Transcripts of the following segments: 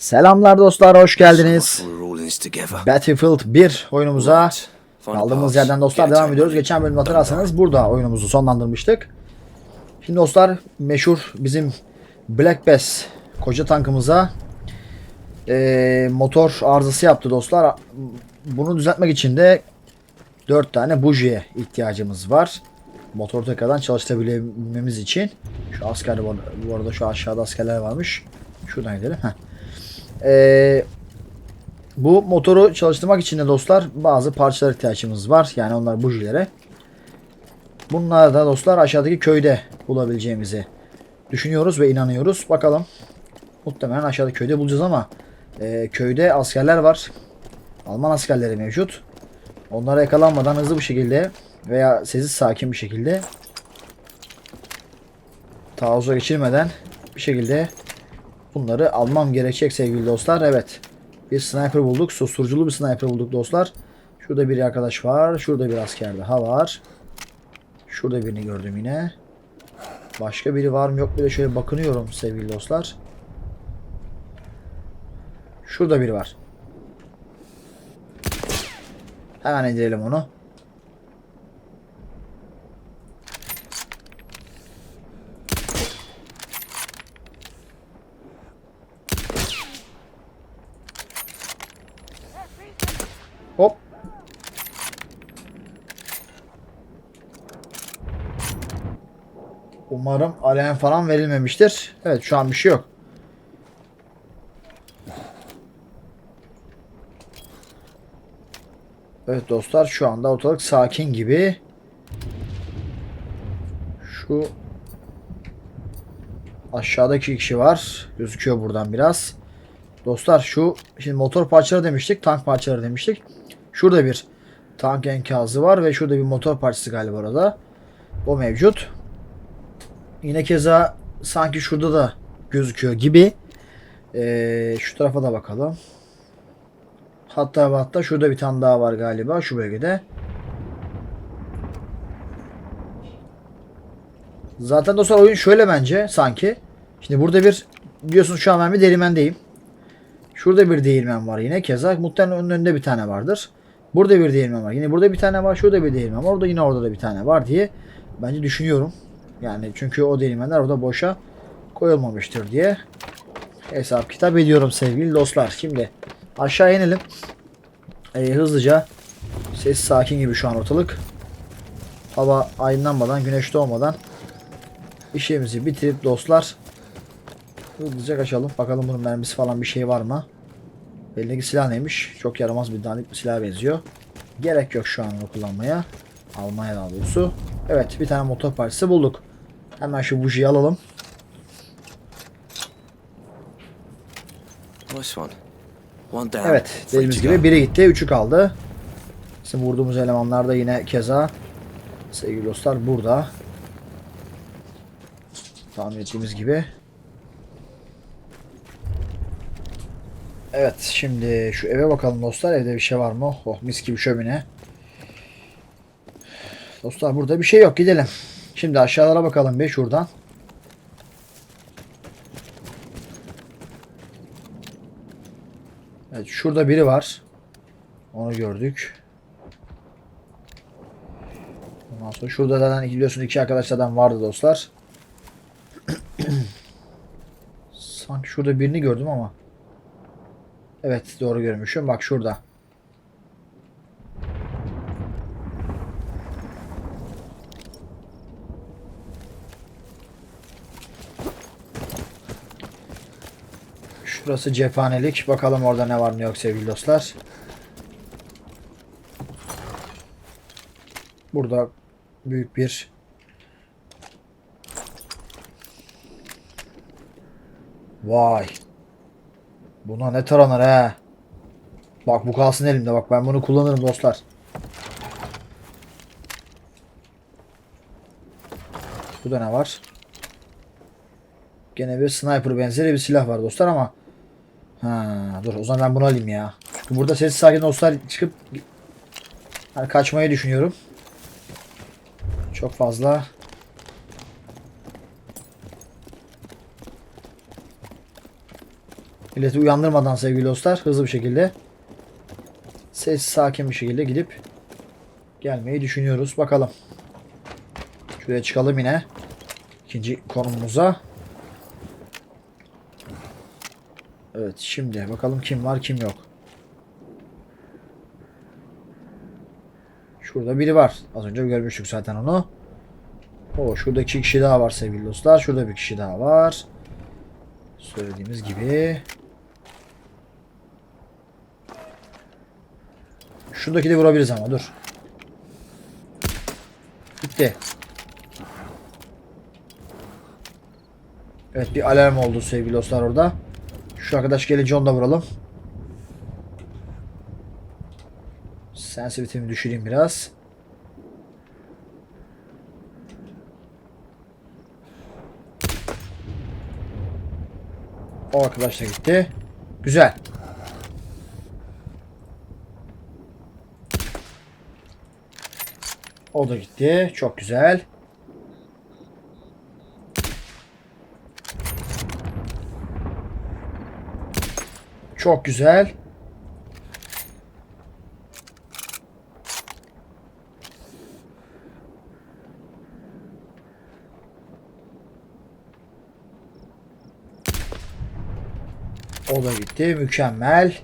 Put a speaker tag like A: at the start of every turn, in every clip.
A: Selamlar dostlar, hoş geldiniz. Battlefield 1 oyunumuza kaldığımız yerden dostlar devam ediyoruz. Geçen bölüm hatırlarsanız burada oyunumuzu sonlandırmıştık. Şimdi dostlar meşhur bizim Black Bass koca tankımıza eee, motor arızası yaptı dostlar. Bunu düzeltmek için de 4 tane bujiye ihtiyacımız var. Motoru tekrardan çalıştırabilmemiz için. Şu asker var, bu arada şu aşağıda askerler varmış. Şuradan gidelim. Heh. Eee bu motoru çalıştırmak için de dostlar bazı parçalar ihtiyacımız var. Yani onlar bujilere. Bunlar da dostlar aşağıdaki köyde bulabileceğimizi düşünüyoruz ve inanıyoruz. Bakalım. Muhtemelen aşağıdaki köyde bulacağız ama e, köyde askerler var. Alman askerleri mevcut. Onlara yakalanmadan hızlı bir şekilde veya sessiz sakin bir şekilde taarruza geçirmeden bir şekilde bunları almam gerekecek sevgili dostlar. Evet. Bir sniper bulduk. Susturuculu bir sniper bulduk dostlar. Şurada bir arkadaş var. Şurada bir asker daha var. Şurada birini gördüm yine. Başka biri var mı yok mu diye şöyle bakınıyorum sevgili dostlar. Şurada biri var. Hemen indirelim onu. Umarım alem falan verilmemiştir. Evet şu an bir şey yok. Evet dostlar şu anda ortalık sakin gibi. Şu aşağıdaki kişi var. Gözüküyor buradan biraz. Dostlar şu şimdi motor parçaları demiştik, tank parçaları demiştik. Şurada bir tank enkazı var ve şurada bir motor parçası galiba orada. O mevcut. Yine keza sanki şurada da gözüküyor gibi. Ee, şu tarafa da bakalım. Hatta hatta şurada bir tane daha var galiba şu bölgede. Zaten dostlar oyun şöyle bence sanki. Şimdi burada bir biliyorsunuz şu an ben bir değirmendeyim. Şurada bir değirmen var yine. Keza muhtemelen onun önünde bir tane vardır. Burada bir değirmen var. Yine burada bir tane var. Şurada bir değirmen var. Orada yine orada da bir tane var diye bence düşünüyorum. Yani çünkü o değirmenler orada boşa koyulmamıştır diye hesap kitap ediyorum sevgili dostlar. Şimdi aşağı inelim. Ee, hızlıca ses sakin gibi şu an ortalık. Hava aydınlanmadan, güneş doğmadan işimizi bitirip dostlar hızlıca kaçalım. Bakalım bunun mermisi falan bir şey var mı? Elindeki silah neymiş? Çok yaramaz bir dandik bir silah benziyor. Gerek yok şu an kullanmaya. Almanya daha doğrusu. Evet bir tane motor parçası bulduk. Hemen şu bujiyi alalım. Evet dediğimiz gibi biri gitti. Üçü kaldı. Bizim vurduğumuz elemanlar da yine keza sevgili dostlar burada. Tahmin ettiğimiz gibi. Evet şimdi şu eve bakalım dostlar. Evde bir şey var mı? Oh mis gibi şömine. Dostlar burada bir şey yok. Gidelim. Şimdi aşağılara bakalım bir şuradan. Evet şurada biri var. Onu gördük. Ondan sonra şurada zaten biliyorsunuz iki arkadaşlardan vardı dostlar. Sanki şurada birini gördüm ama. Evet doğru görmüşüm. Bak şurada. Şurası cephanelik. Bakalım orada ne var ne yok sevgili dostlar. Burada büyük bir Vay. Buna ne taranır he. Bak bu kalsın elimde bak ben bunu kullanırım dostlar. Burada ne var? Gene bir sniper benzeri bir silah var dostlar ama Ha, dur o zaman ben bunu alayım ya. Burada sessiz sakin dostlar çıkıp hani kaçmayı düşünüyorum. Çok fazla Milleti uyandırmadan sevgili dostlar hızlı bir şekilde sessiz sakin bir şekilde gidip gelmeyi düşünüyoruz. Bakalım. Şuraya çıkalım yine. İkinci konumumuza. Evet şimdi bakalım kim var kim yok. Şurada biri var. Az önce görmüştük zaten onu. O şurada iki kişi daha var sevgili dostlar. Şurada bir kişi daha var. Söylediğimiz gibi. Şuradaki de vurabiliriz ama dur. Bitti. Evet bir alarm oldu sevgili dostlar orada. Şu arkadaş gelince onu da vuralım. Sensitivity'mi düşüreyim biraz. O arkadaş da gitti. Güzel. O da gitti. Çok güzel. Çok güzel. O da gitti. Mükemmel.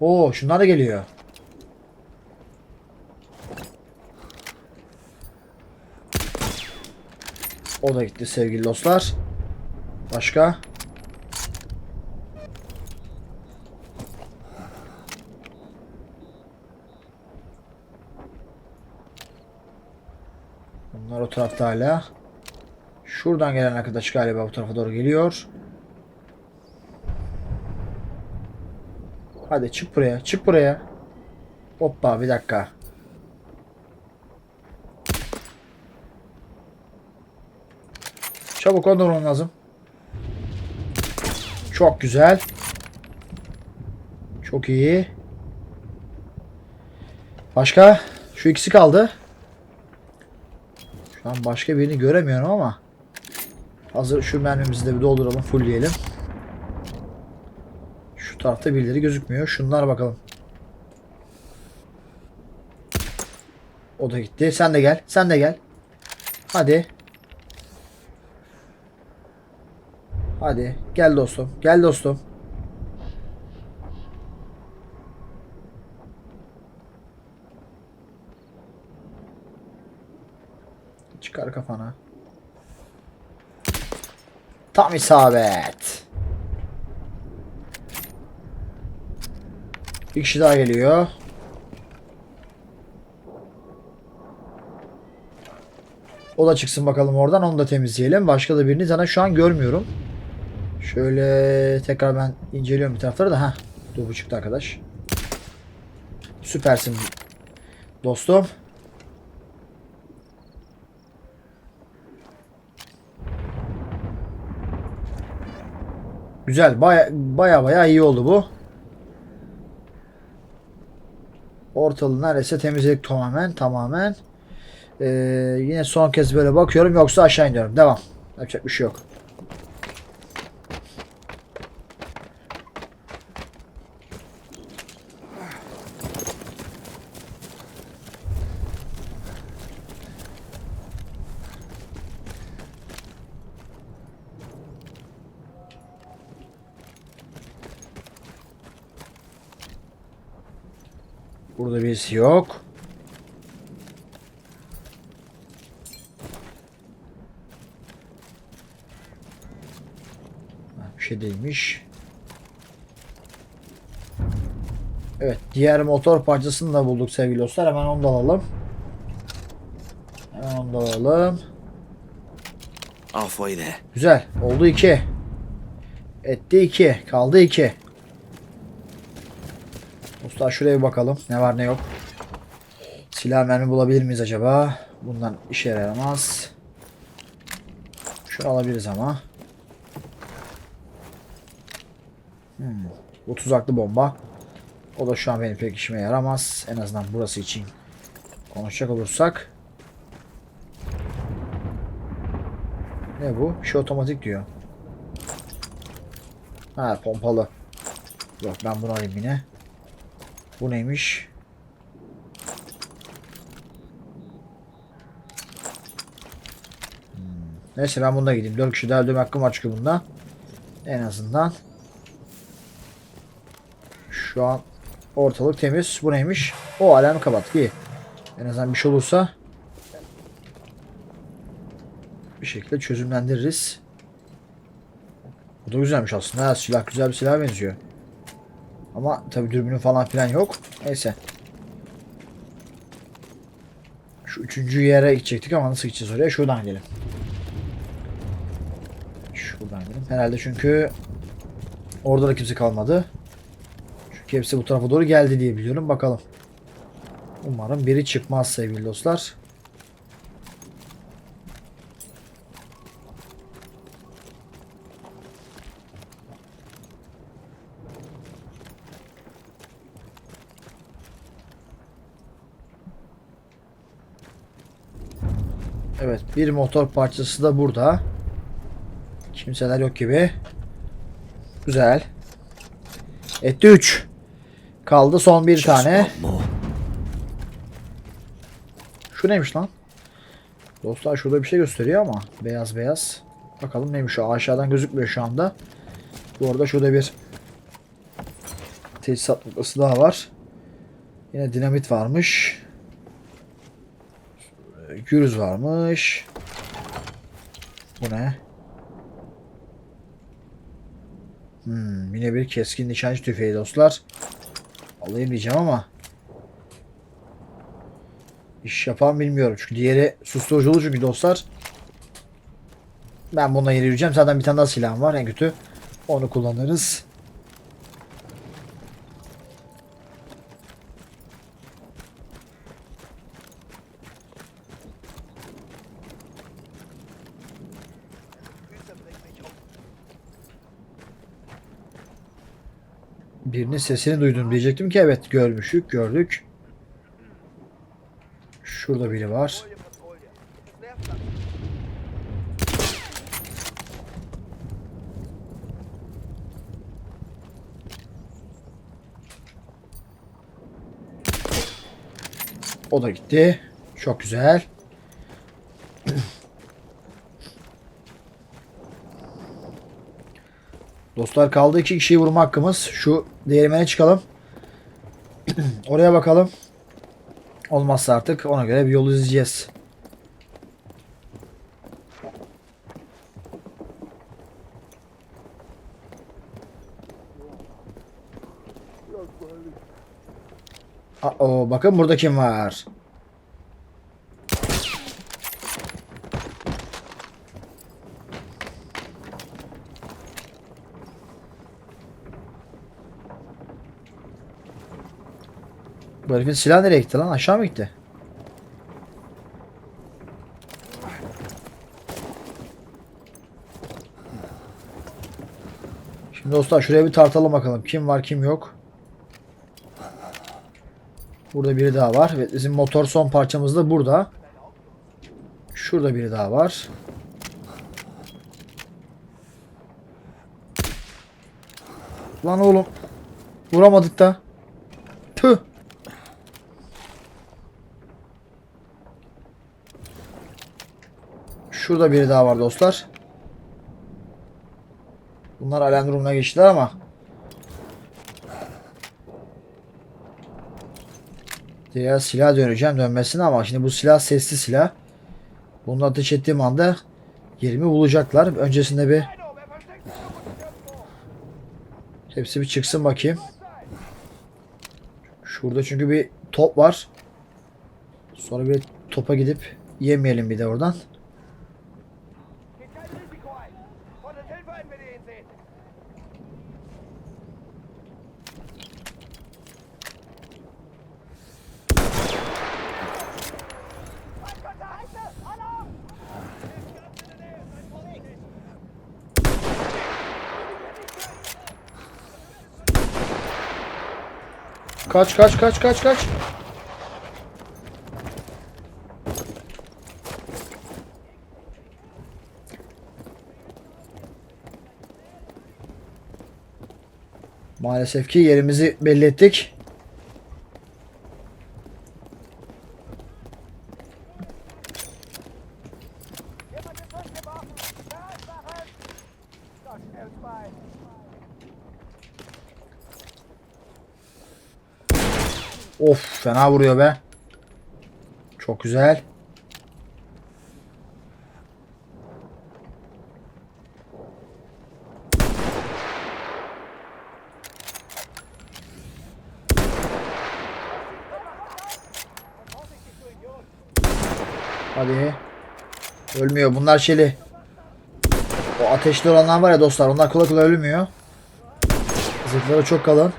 A: Oo şunlar da geliyor. O da gitti sevgili dostlar. Başka? Bunlar o tarafta hala. Şuradan gelen arkadaş galiba bu tarafa doğru geliyor. Hadi çık buraya. Çık buraya. Hoppa bir dakika. Çabuk vurmam lazım. Çok güzel. Çok iyi. Başka? Şu ikisi kaldı. Şu an başka birini göremiyorum ama. Hazır şu mermimizi de bir dolduralım. Fullleyelim. Şu tarafta birileri gözükmüyor. Şunlar bakalım. O da gitti. Sen de gel. Sen de gel. Hadi. Hadi. Gel dostum. Gel dostum. Çıkar kafana. Tam isabet. Bir kişi daha geliyor. O da çıksın bakalım oradan. Onu da temizleyelim. Başka da birini zaten şu an görmüyorum. Şöyle tekrar ben inceliyorum bir tarafları da. ha. Dur bu çıktı arkadaş. Süpersin dostum. Güzel. Baya baya, baya iyi oldu bu. Ortalığı neredeyse temizledik tamamen. Tamamen. Ee, yine son kez böyle bakıyorum. Yoksa aşağı iniyorum. Devam. Yapacak bir şey yok. Burada birisi yok. Bir şey değilmiş. Evet, diğer motor parçasını da bulduk sevgili dostlar. Hemen onu da alalım. Hemen onu da alalım. Güzel. Oldu 2. Etti 2. Kaldı 2. Dostlar şuraya bakalım. Ne var ne yok. Silah mermi bulabilir miyiz acaba? Bundan işe yaramaz. Şunu alabiliriz ama. Hmm. Bu tuzaklı bomba. O da şu an benim pek işime yaramaz. En azından burası için konuşacak olursak. Ne bu? Bir şey otomatik diyor. Ha pompalı. Yok ben bunu alayım yine. Bu neymiş? Hmm, Neyse ben bunda gideyim. 4 kişi daha öldürme hakkım var çünkü bunda. En azından. Şu an ortalık temiz. Bu neymiş? O alarmı kapat. İyi. En azından bir şey olursa bir şekilde çözümlendiririz. Bu da güzelmiş aslında. Silah güzel bir silaha benziyor. Ama tabi dürbünü falan filan yok. Neyse. Şu üçüncü yere gidecektik ama nasıl gideceğiz oraya? Şuradan gidelim. Şuradan gidelim. Herhalde çünkü orada da kimse kalmadı. Çünkü hepsi bu tarafa doğru geldi diye biliyorum. Bakalım. Umarım biri çıkmaz sevgili dostlar. Evet bir motor parçası da burada. Kimseler yok gibi. Güzel. Etti 3. Kaldı son bir tane. Şu neymiş lan? Dostlar şurada bir şey gösteriyor ama beyaz beyaz. Bakalım neymiş o aşağıdan gözükmüyor şu anda. Bu arada şurada bir tesisat noktası daha var. Yine dinamit varmış. Gürüz varmış. Bu ne? Hmm, yine bir keskin nişancı tüfeği dostlar. Alayım diyeceğim ama İş yapan bilmiyorum. Çünkü diğeri susturuculu çünkü dostlar. Ben bununla yürüyeceğim. Zaten bir tane daha silahım var en kötü. Onu kullanırız. Birinin sesini duydum diyecektim ki evet görmüşük gördük. Şurada biri var. O da gitti. Çok güzel. Dostlar kaldı iki kişiyi vurma hakkımız. Şu değirmene çıkalım. Oraya bakalım. Olmazsa artık ona göre bir yol izleyeceğiz. o bakın burada kim var? Bu herifin silahı nereye gitti lan? Aşağı mı gitti? Şimdi dostlar şuraya bir tartalım bakalım. Kim var kim yok. Burada biri daha var. Evet bizim motor son parçamız da burada. Şurada biri daha var. Lan oğlum. Vuramadık da. Şurada biri daha var dostlar. Bunlar durumuna geçtiler ama. Diğer silah döneceğim dönmesine ama şimdi bu silah sesli silah. Bunu ateş ettiğim anda yerimi bulacaklar. Öncesinde bir hepsi bir çıksın bakayım. Şurada çünkü bir top var. Sonra bir topa gidip yemeyelim bir de oradan. Kaç kaç kaç kaç kaç. Maalesef ki yerimizi belli ettik. Fena vuruyor be. Çok güzel. Hadi. Ölmüyor. Bunlar şeyli. O ateşli olanlar var ya dostlar. Onlar kolay kolay ölmüyor. Zırhları çok kalın.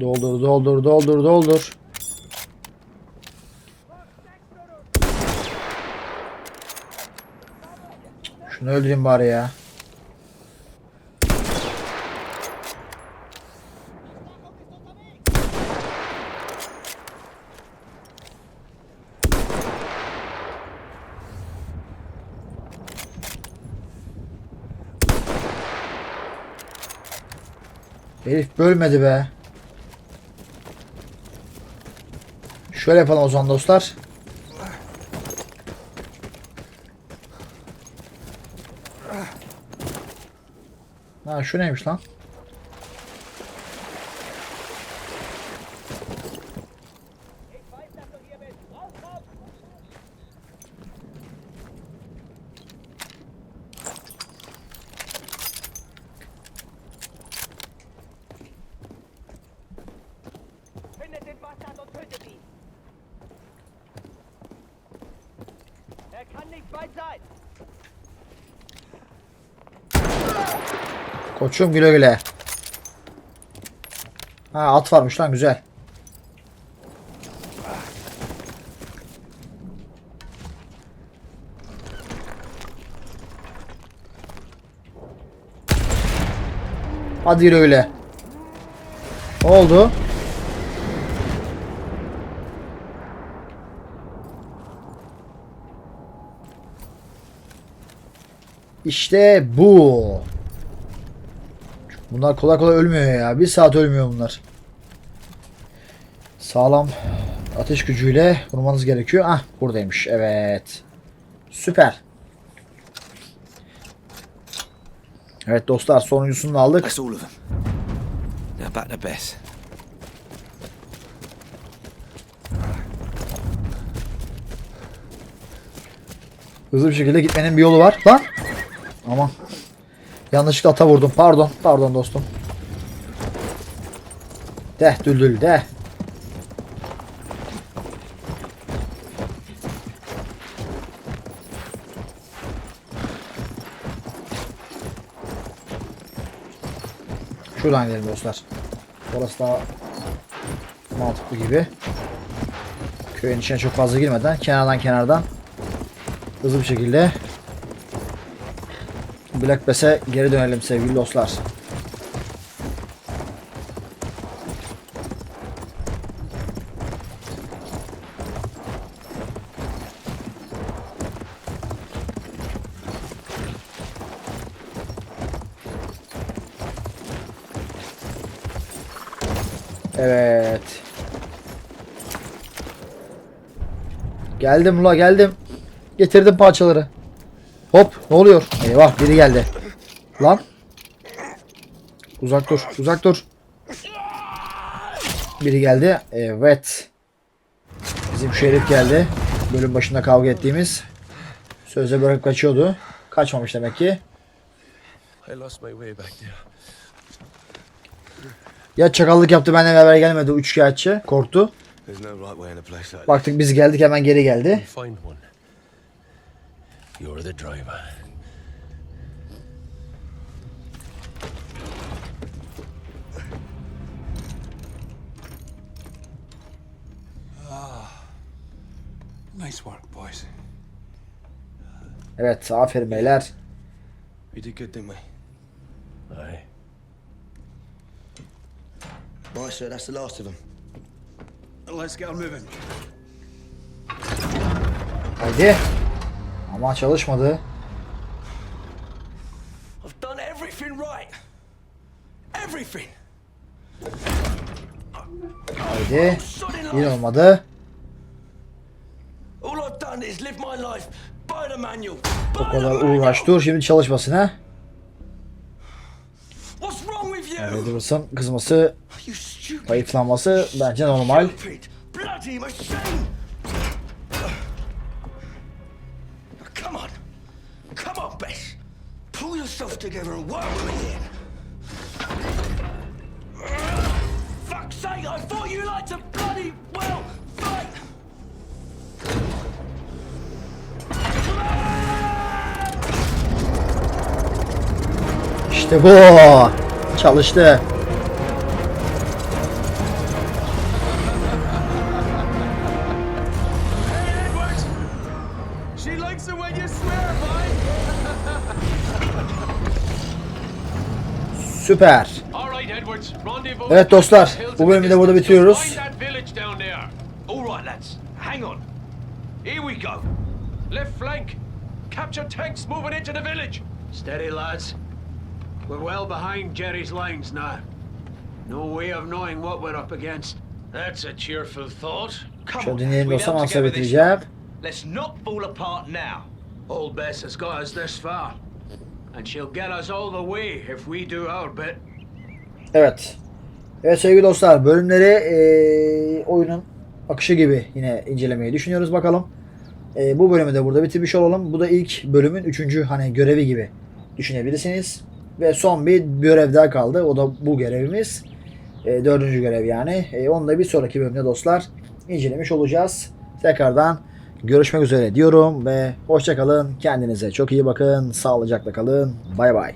A: Doldur, doldur, doldur, doldur. Şunu öldüreyim bari ya. Herif bölmedi be. Şöyle yapalım o zaman dostlar. Ha şu neymiş lan? Koçum güle güle. Ha at varmış lan güzel. Hadi güle. Ne oldu? İşte bu. Bunlar kolay kolay ölmüyor ya. Bir saat ölmüyor bunlar. Sağlam ateş gücüyle vurmanız gerekiyor. Ah buradaymış. Evet. Süper. Evet dostlar sonuncusunu aldık. Hızlı bir şekilde gitmenin bir yolu var. Lan. Aman. Yanlışlıkla ata vurdum. Pardon. Pardon dostum. Deh düldül deh. Şuradan gidelim dostlar. Orası daha mantıklı gibi. Köyün içine çok fazla girmeden kenardan kenardan hızlı bir şekilde Black Bass'e geri dönelim sevgili dostlar. Evet. Geldim ula geldim. Getirdim parçaları. Hop ne oluyor? Eyvah biri geldi. Lan. Uzak dur uzak dur. Biri geldi. Evet. Bizim şerif geldi. Bölüm başında kavga ettiğimiz. Sözde bırakıp kaçıyordu. Kaçmamış demek ki. Ya çakallık yaptı benimle beraber gelmedi. Korktu.
B: A place like
A: Baktık biz geldik hemen geri geldi.
B: You're the driver.
C: Nice work, boys.
A: Evet aferin beyler.
D: We did good, didn't we?
B: Aye.
C: Right, sir, that's the last of them.
D: Let's get on moving.
A: Haydi. Ama çalışmadı.
D: I've done everything right. Everything.
A: Haydi. Yine
D: life.
A: olmadı.
D: All I've done is live my life by the manual.
A: O kadar uğraş dur şimdi
D: wrong with you?
A: Edwards'ın kızması, hayıflanması bence normal.
D: Stupid. Bloody machine. Come on. Come on, Bess. Pull yourself together and work with me here. Fuck's sake, I thought you liked to bloody well
A: İşte bu. Çalıştı. Süper. Evet dostlar, bu bölümü de burada bitiriyoruz.
D: Here we go.
E: Left flank. Capture tanks moving into the village.
F: Steady, lads. We're well behind Jerry's lines now. No way of knowing what we're up against.
E: That's a cheerful thought.
D: Come
A: Şöyle
D: on. we together this. Let's not fall apart now.
F: Old Bess has got us this far. And she'll get us all the way if we do our bit.
A: Evet. Evet sevgili dostlar bölümleri eee, oyunun akışı gibi yine incelemeyi düşünüyoruz bakalım. Eee, bu bölümü de burada bitirmiş olalım. Bu da ilk bölümün üçüncü hani görevi gibi düşünebilirsiniz. Ve son bir görev daha kaldı. O da bu görevimiz. Eee, dördüncü görev yani. Eee, onu da bir sonraki bölümde dostlar incelemiş olacağız. Tekrardan görüşmek üzere diyorum ve hoşçakalın. Kendinize çok iyi bakın. Sağlıcakla kalın. Bay bay.